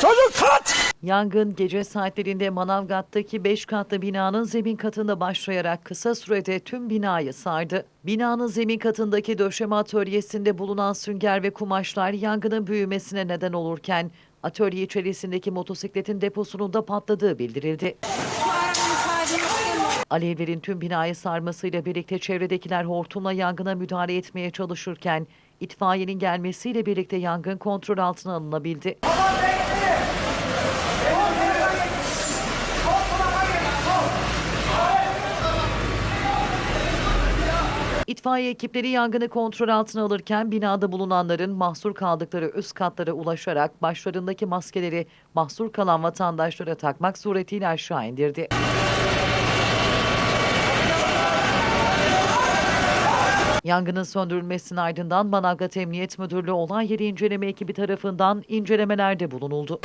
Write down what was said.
Çocuk kaç! Yangın gece saatlerinde Manavgat'taki 5 katlı binanın zemin katında başlayarak kısa sürede tüm binayı sardı. Binanın zemin katındaki döşeme atölyesinde bulunan sünger ve kumaşlar yangının büyümesine neden olurken atölye içerisindeki motosikletin deposunun da patladığı bildirildi. Alevlerin tüm binayı sarmasıyla birlikte çevredekiler hortumla yangına müdahale etmeye çalışırken itfaiyenin gelmesiyle birlikte yangın kontrol altına alınabildi. İtfaiye ekipleri yangını kontrol altına alırken binada bulunanların mahsur kaldıkları üst katlara ulaşarak başlarındaki maskeleri mahsur kalan vatandaşlara takmak suretiyle aşağı indirdi. Yangının söndürülmesinin ardından Manavgat Emniyet Müdürlüğü olay yeri inceleme ekibi tarafından incelemelerde bulunuldu.